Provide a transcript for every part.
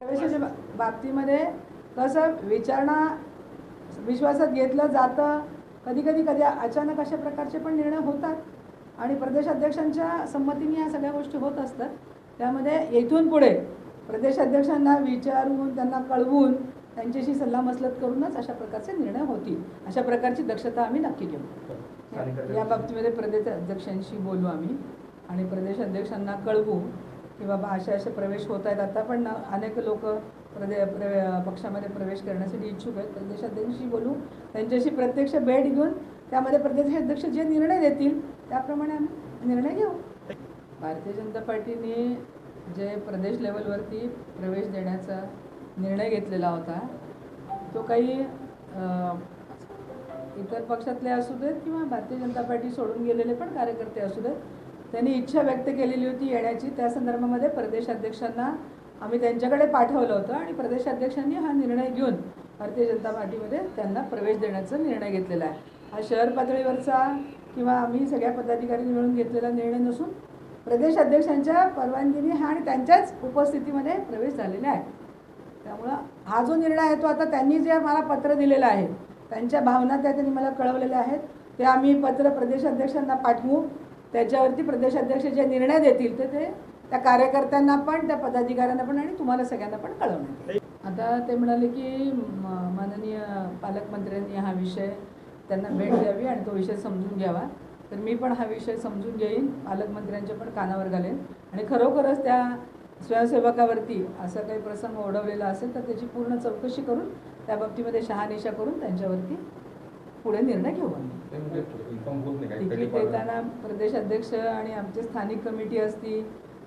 प्रवेशाच्या बाबतीमध्ये कसं विचारणा विश्वासात घेतलं जातं कधी कधी कधी अचानक अशा प्रकारचे पण निर्णय होतात. आणि प्रदेशाध्यक्षांच्या संमतीने या सगळ्या गोष्टी होत असतात. त्यामध्ये येथून पुढे प्रदेशाध्यक्षांना विचारून त्यांना कळवून त्यांच्याशी सल्लामसलत करूनच अशा प्रकारचे निर्णय होतील. अशा प्रकारची दक्षता आम्ही नक्की घेऊ. या बाबतीमध्ये प्रदेशाध्यक्षांशी बोलू आम्ही आणि प्रदेशाध्यक्षांना कळवू. की बाबा असे असे प्रवेश होत आहेत आता पण अनेक लोक प्रदे प्रवे पक्षामध्ये प्रवेश करण्यासाठी इच्छुक आहेत. प्रदेशाध्यक्षांशी बोलू त्यांच्याशी प्रत्यक्ष भेट घेऊन त्यामध्ये प्रदेशाध्यक्ष जे निर्णय देतील त्याप्रमाणे आम्ही निर्णय घेऊ. भारतीय जनता पार्टीने जे प्रदेश लेवलवरती प्रवेश देण्याचा निर्णय घेतलेला होता तो काही इतर पक्षातले असू देत किंवा भारतीय जनता पार्टी सोडून गेलेले पण कार्यकर्ते असू देत त्यांनी इच्छा व्यक्त केलेली होती येण्याची. त्या संदर्भामध्ये प्रदेशाध्यक्षांना आम्ही त्यांच्याकडे पाठवलं होतं आणि प्रदेशाध्यक्षांनी हा निर्णय घेऊन भारतीय जनता पार्टीमध्ये त्यांना प्रवेश देण्याचा निर्णय घेतलेला आहे. हा शहर पातळीवरचा किंवा आम्ही सगळ्या पदाधिकाऱ्यांनी मिळून घेतलेला निर्णय नसून प्रदेशाध्यक्षांच्या परवानगीने हा आणि त्यांच्याच उपस्थितीमध्ये प्रवेश झालेला आहे. त्यामुळं हा जो निर्णय आहे तो आता त्यांनी जे मला पत्र दिलेलं आहे त्यांच्या भावना त्या त्यांनी मला कळवलेल्या आहेत. ते आम्ही पत्र प्रदेशाध्यक्षांना पाठवू. त्याच्यावरती प्रदेशाध्यक्ष जे निर्णय देतील ते ते त्या कार्यकर्त्यांना पण त्या पदाधिकाऱ्यांना पण आणि तुम्हाला सगळ्यांना पण कळवण्यात येईल. आता ते म्हणाले की माननीय पालकमंत्र्यांनी हा विषय त्यांना भेट द्यावी आणि तो विषय समजून घ्यावा. तर मी पण हा विषय समजून घेईन पालकमंत्र्यांच्या पण कानावर घालेन. आणि खरोखरच त्या स्वयंसेवकावरती असा काही प्रसंग ओढवलेला असेल तर त्याची पूर्ण चौकशी करून त्या बाबतीमध्ये शहानिशा करून त्यांच्यावरती पुढे निर्णय घेऊ आम्ही तिकीट देताना प्रदेश अध्यक्ष आणि आमचे स्थानिक कमिटी असतील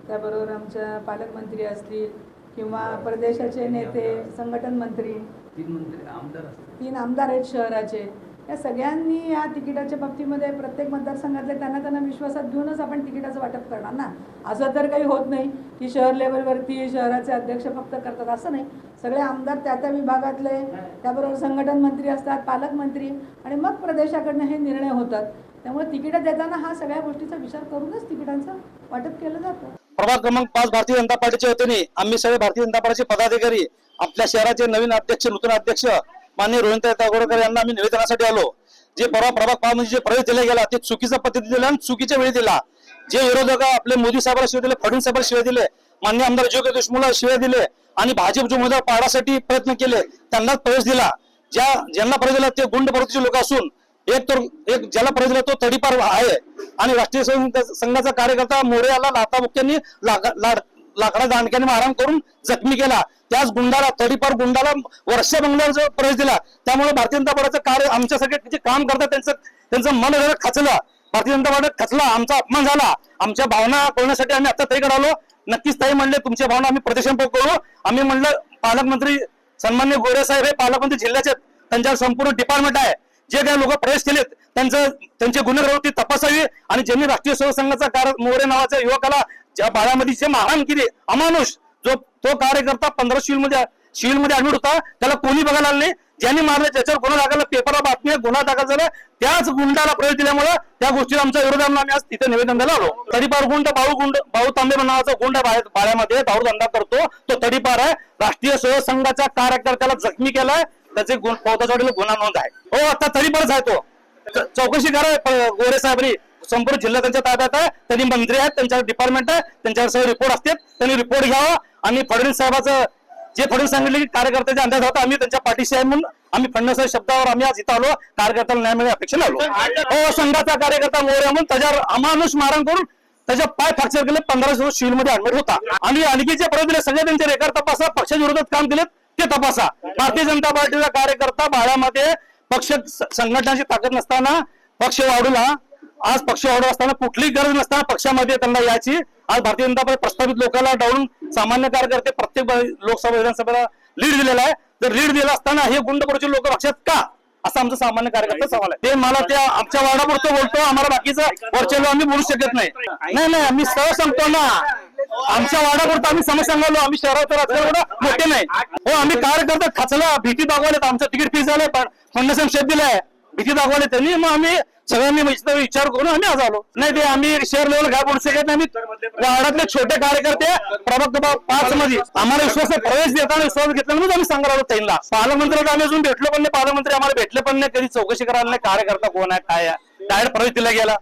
त्याबरोबर आमच्या पालकमंत्री असतील किंवा प्रदेशाचे नेते संघटन मंत्री. तीन मंत्री आमदार असतात तीन आमदार आहेत शहराचे. या सगळ्यांनी या तिकिटाच्या बाबतीमध्ये प्रत्येक मतदारसंघातले त्यांना त्यांना विश्वासात घेऊनच आपण तिकिटाचं वाटप करणार ना? असं तर काही होत नाही की शहर लेवलवरती शहराचे अध्यक्ष फक्त करतात असं नाही. सगळे आमदार त्या त्या विभागातले त्याबरोबर संघटन मंत्री असतात पालकमंत्री आणि मग प्रदेशाकडनं हे निर्णय होतात. त्यामुळे तिकिटं देताना हा सगळ्या गोष्टीचा विचार करूनच तिकिटांचं वाटप केलं जातं. प्रभाग क्रमांक पाच भारतीय जनता पार्टीच्या वतीने आम्ही सगळे भारतीय जनता पार्टीचे पदाधिकारी आपल्या शहराचे नवीन अध्यक्ष नूतन अध्यक्ष माननीय रोहित दागोडकर यांना आम्ही निवेदनासाठी आलो. जे परवा प्रभाग पाच म्हणजे जे प्रवेश दिला गेला ते चुकीच्या पद्धती दिला आणि चुकीच्या वेळी दिला. जे विरोधक आपले मोदी साहेबांना शिवाय दिले फडणवीस साहेबांना शिवाय दिले मान्य आमदार जोगे देशमुखला शिवाय दिले आणि भाजपचे उमेदवार पाडासाठी प्रयत्न केले त्यांनाच प्रवेश दिला. ज्या ज्यांना प्रवेश दिला ते गुंड प्रवृत्तीचे लोक असून एक तर एक ज्याला प्रवेश दिला तो तडीपार आहे. आणि राष्ट्रीय संघ- संघाचा कार्यकर्ता मोरे याला लाथा लाड लाकडा दांडक्याने मारहाण करून जखमी केला. त्याच गुंडाला तडीपार गुंडाला वर्ष बंगल्यावर प्रवेश दिला त्यामुळे भारतीय जनता पार्टीचं कार्य आमच्यासाठी जे काम करतात त्यांचं त्यांचं मन जरा खचलं. भारतीय जनता पार्टी खचला आमचा अपमान झाला. आमच्या भावना कळण्यासाठी आम्ही आता ताईकडे आलो. नक्कीच ताई म्हणले तुमच्या भावना आम्ही प्रदर्शन करू. आम्ही म्हणलं पालकमंत्री सन्मान्य गोरे साहेब हे पालकमंत्री जिल्ह्याचे त्यांच्यावर संपूर्ण डिपार्टमेंट आहे. जे काही लोक प्रवेश केलेत त्यांचं त्यांची गुन्हेगारी तपासावी आणि ज्यांनी राष्ट्रीय सेवा संघाचा मोरे नावाच्या युवकाला ज्या बाळामध्ये जे मारहाण किरे अमानुष जो तो कार्यकर्ता पंधरा शिविलमध्ये शिविलमध्ये ऍडमिट होता त्याला कोणी बघायला आले नाही. ज्यांनी मारलं त्याच्यावर गुन्हा दाखल पेपरला बातमी गुन्हा दाखल झाला त्याच गुंडाला प्रवेश दिल्यामुळे त्या गोष्टीला आमच्या विरोधांना आम्ही आज तिथे निवेदन द्यायला आलो. तडीपार गुंड भाऊ गुंड भाऊ तांबे नावाचा गुंड बाळ्यामध्ये पाड्यामध्ये धंदा करतो. तो तडीपार आहे. राष्ट्रीय स्वयं संघाच्या कार्यकर्त्याला जखमी केलाय. त्याचे गुण पौताचवाडीला गुन्हा नोंद आहे. हो आता तडीपारच आहे तो. चौकशी करा गोरे साहेबांनी. संपूर्ण जिल्हा त्यांच्या ताब्यात आहे. त्यांनी मंत्री आहेत त्यांच्यावर डिपार्टमेंट आहे त्यांच्यावर सगळे रिपोर्ट असतात त्यांनी रिपोर्ट घ्यावा. आणि फडणवीस साहेबाचं जे फडणवीस सांगितले की कार्यकर्त्याच्या अंदाज होता आम्ही त्यांच्या पाठीशी आहे म्हणून आम्ही फडणवीस शब्दावर आम्ही आज इथं आलो. कार्यकर्त्याला न्याय मिळणे अपेक्षा आलो. हो संघाचा कार्यकर्ता मोरे म्हणून त्याच्यावर अमानुष मारण करून त्याच्या पाय फ्रॅक्चर केले पंधरा दिवस सिव्हिलमध्ये ऍडमिट होता. आणि आणखीचे परत दिले सगळे त्यांचे रेकॉर्ड तपासा पक्षाच्या विरोधात काम केले ते तपासा. भारतीय जनता पार्टीचा कार्यकर्ता बाळामध्ये पक्ष संघटनाची ताकद नसताना पक्ष वाढूला. आज पक्ष वाढू असताना कुठलीही गरज नसताना पक्षामध्ये त्यांना याची आज भारतीय जनता पार्टी प्रस्तावित लोकांना डावून सामान्य कार्यकर्ते प्रत्येक लोकसभा विधानसभेला लीड दिलेला आहे. तर लीड दिला असताना हे गुंडपुरचे लोक पक्षात का? असं आमचं सामान्य कार्यकर्ता सवाल आहे. ते मला त्या आमच्या वार्डापुरतं बोलतो आम्हाला बाकीचं वरच्या आम्ही बोलू शकत नाही. नाही नाही आम्ही सहज सांगतो ना. आमच्या वार्डापुरतं आम्ही समज सांगालो आम्ही शहरात राजकारण एवढं मोठे नाही. हो आम्ही कार्यकर्ता खचला भीती दाखवले. आमचं तिकीट फीस झालंय. पण फंडेशन शेत दिलाय. भीती दाखवले त्यांनी. मग आम्ही सगळ्यांनी म्हणजे विचार करून आम्ही आज आलो. नाही ते आम्ही शहर लेवल काय बोलू शकत नाही. वार्डातले छोटे कार्यकर्ते प्रभाग पाच मध्ये. आम्हाला विश्वास प्रवेश देताना विश्वास घेतल्यानंतर आम्ही सांगायला आलो त्यांना. पालकमंत्र्याला आम्ही अजून भेटलो पण नाही. पालकमंत्री आम्हाला भेटले पण नाही. कधी चौकशी करायला नाही. कार्यकर्ता कोण आहे काय आहे? डायरेक्ट प्रवेश दिला गेला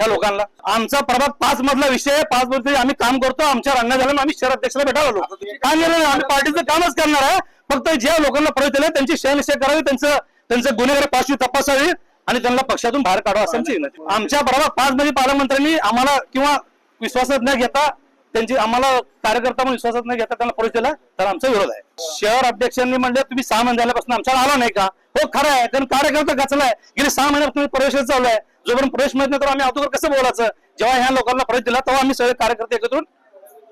त्या लोकांना. आमचा प्रभाग पाच मधला विषय आहे. पाच मध्ये आम्ही काम करतो. आमच्या अन्य झालं आम्ही शहर अध्यक्षाला भेटायला आलो. काय नाही आम्ही पार्टीचं कामच करणार आहे. फक्त ज्या लोकांना प्रवेश दिला त्यांची शहनिश्चय करावी. त्यांचं त्यांचं गुन्हेगार पाचवी तपासावी. आणि त्यांना पक्षातून बाहेर काढवा असं आमची विनंती. आमच्या बरोबर पाच मध्ये पालकमंत्र्यांनी आम्हाला किंवा विश्वासात न घेता त्यांची आम्हाला कार्यकर्ता म्हणून विश्वासात न घेता त्यांना प्रवेश दिला तर आमचा विरोध आहे. शहर अध्यक्षांनी म्हणले तुम्ही सहा महिने झाल्यापासून आमच्यावर आला नाही का? हो खरं आहे. कारण कार्यकर्ता गचलाय गेले सहा महिन्यापासून प्रवेश चालू आहे. जोपर्यंत प्रवेश माहीत नाही तर आम्ही अगोदर कसं बोलायचं? जेव्हा ह्या लोकांना प्रवेश दिला तेव्हा आम्ही सगळे कार्यकर्ते एकत्र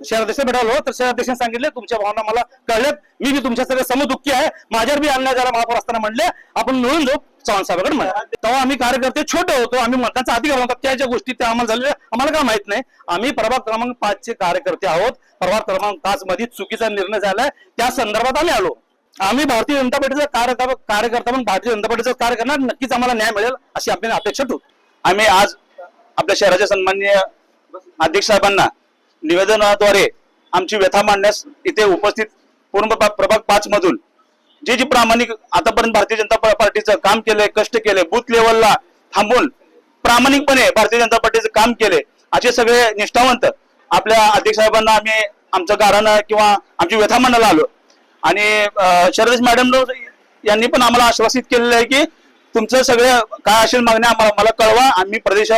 शहराध्यक्ष भेटावलो तर शहराध्यक्षांनी सांगितले तुमच्या भावना मला कळल्यात. मी बी तुमच्या सगळ्या समदुःखी आहे. माझ्यावर बी अन्याय झाला महापौर असताना म्हणले. आपण मिळून जाऊ चव्हाण साहेबांकडे म्हणा. तेव्हा आम्ही कार्यकर्ते छोटे होतो आम्ही मतदानचा अधिकार होता. त्या ज्या गोष्टी त्या आम्हाला झालेल्या आम्हाला काय माहीत नाही. आम्ही प्रभाग क्रमांक पाच चे कार्यकर्ते आहोत. प्रभाग क्रमांक पाच मध्ये चुकीचा निर्णय झालाय. त्या संदर्भात आम्ही आलो. आम्ही भारतीय जनता पार्टीचा कार्यकर्ता कार्यकर्ता म्हणून भारतीय जनता पार्टीचा कार्य करणार नक्कीच आम्हाला न्याय मिळेल अशी आपल्याला अपेक्षा ठेवतो. आम्ही आज आपल्या शहराच्या सन्माननीय अध्यक्ष साहेबांना निवेदनाद्वारे आमची व्यथा मांडण्यास इथे उपस्थित पूर्ण प्रभाग पाच मधून जे जे प्रामाणिक आतापर्यंत भारतीय जनता पार्टीचं काम केलंय कष्ट केले बूथ लेवलला थांबून प्रामाणिकपणे भारतीय जनता पार्टीचं काम केले असे सगळे निष्ठावंत आपल्या अध्यक्ष साहेबांना आम्ही आमचं गाराणं किंवा आमची व्यथा मांडायला आलो. आणि शरदेश मॅडम यांनी पण आम्हाला आश्वासित केलेलं आहे की तुमचं सगळं काय असेल मागण्या आम्हाला मला कळवा आम्ही प्रदेश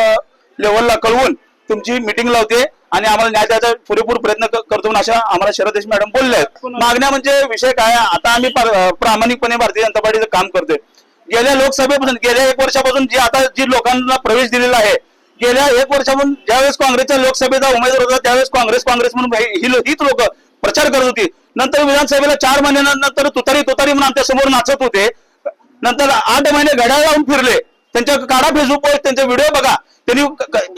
लेवलला कळवून तुमची मिटिंग लावते आणि आम्हाला न्याय द्यायचा पुरेपूर प्रयत्न करतो म्हणून अशा आम्हाला शरदेश मॅडम बोलले आहेत. मागण्या म्हणजे विषय काय? आता आम्ही पर- प्रामाणिकपणे भारतीय जनता पार्टीचं काम करतोय. गेल्या लोकसभेपासून गेल्या एक वर्षापासून जी आता जी लोकांना प्रवेश दिलेला आहे गेल्या एक वर्षापासून ज्यावेळेस काँग्रेसच्या लोकसभेचा उमेदवार होता त्यावेळेस काँग्रेस काँग्रेस म्हणून ही ही हीच लोक प्रचार करत होती. नंतर विधानसभेला चार महिन्यानंतर तुतारी तुतारी म्हणून आमच्यासमोर नाचत होते. नंतर आठ महिने घड्याळ लावून फिरले. त्यांच्या काढा फेसबुक त्यांचे व्हिडिओ बघा. त्यांनी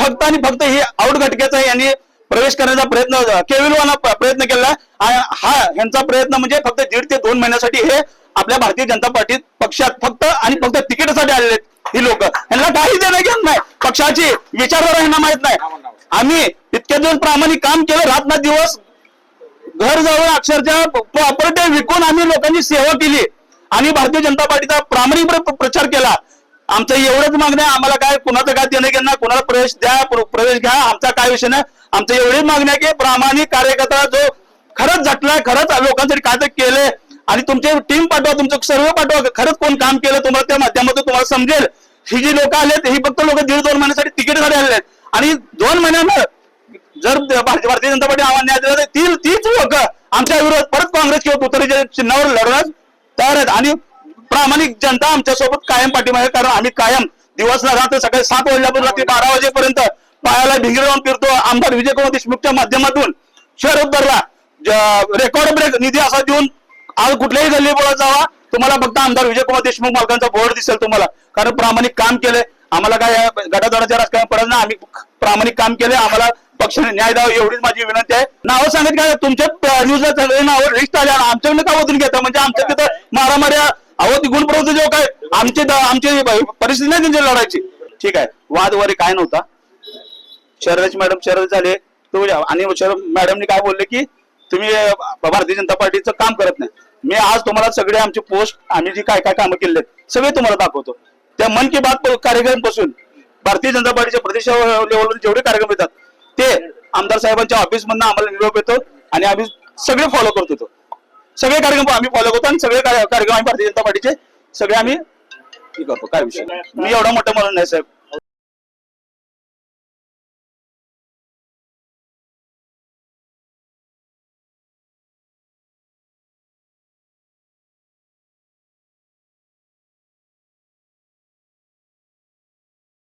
फक्त आणि फक्त हे आउट घटकेचा यांनी प्रवेश करण्याचा प्रयत्न केविलवाना प्रयत्न केला हा यांचा प्रयत्न म्हणजे फक्त दीड ते दोन महिन्यासाठी हे आपल्या भारतीय जनता पार्टी पक्षात फक्त आणि फक्त तिकीटासाठी आलेले ही लोक. यांना काही देणं घेत नाही. पक्षाची विचारधारा यांना माहीत नाही. आम्ही इतके दिवस प्रामाणिक काम केलं रात ना दिवस घर जवळ अक्षरशः प्रॉपर्टी विकून आम्ही लोकांची सेवा केली. आणि भारतीय जनता पार्टीचा प्रामाणिकपणे प्रचार केला. आमचं एवढंच मागणं आहे. आम्हाला काय कुणाचं काय देणं घेणं कुणाला प्रवेश द्या प्रवेश घ्या. आमचा काय विषय नाही. आमचं एवढीच मागणी आहे की प्रामाणिक कार्यकर्ता जो खरंच झटलाय खरंच लोकांसाठी काय तर केलंय आणि तुमचे टीम पाठवा तुमचं सर्व पाठवा. खरंच कोण काम केलं तुम्हाला त्या माध्यमातून तुम्हाला समजेल. ही जी लोक आलेत ही फक्त लोक दीड दोन महिन्यासाठी तिकीट आलेले आहेत आणि दोन महिन्यानं जर भारतीय जनता पार्टी आव्हान न्याय तर तीच लोक आमच्या विरोधात परत काँग्रेस किंवा तुतारीच्या चिन्हावर लढण्यास तयार आहेत. आणि प्रामाणिक जनता आमच्यासोबत कायम पाठीमागे कारण आम्ही कायम दिवस न रात्र सकाळी सात वाजल्यापासून रात्री बारा वाजेपर्यंत पायाला भिंगरी लावून फिरतो. आमदार विजयकुमार देशमुखच्या माध्यमातून शहर उद्धरला रेकॉर्ड ब्रेक निधी असा देऊन आज कुठल्याही गल्ली बोलत जावा. तुम्हाला फक्त आमदार विजयकुमार देशमुख मालकांचा बोर्ड दिसेल तुम्हाला. कारण प्रामाणिक काम केलंय आम्हाला काय या राजकारण पडत नाही. आम्ही प्रामाणिक काम केले. आम्हाला पक्षाने न्याय द्यावा एवढीच माझी विनंती आहे. नावं सांगत काय? तुमच्या न्यूजला सगळे नावं लिस्ट आल्या आमच्याकडे का ओतून घेता? म्हणजे आमच्या तिथं मारामाऱ्या अहो ती गुणप्रवृत्ती जेव्हा काय आमची आमची परिस्थिती नाही त्यांची लढायची. ठीक आहे. वाद वगैरे काय नव्हता. शरदची मॅडम शरद झाले. तो आणि शरद मॅडमने काय बोलले की तुम्ही भारतीय जनता पार्टीचं काम करत नाही. मी आज तुम्हाला सगळे आमचे पोस्ट आम्ही जी काय काय कामं केले सगळे तुम्हाला दाखवतो. त्या मन की बात कार्यक्रमपासून भारतीय जनता पार्टीच्या प्रदेश लेवलवर जेवढे कार्यक्रम येतात ते आमदार साहेबांच्या ऑफिसमधनं आम्हाला निरोप येतो आणि आम्ही सगळे फॉलो करतो सगळे कार्यक्रम आम्ही फॉलो करतो आणि सगळे कार्यक्रम आम्ही भारतीय जनता पार्टीचे सगळे आम्ही हे करतो काय विषय नाही. मी एवढा मोठा म्हणून नाही साहेब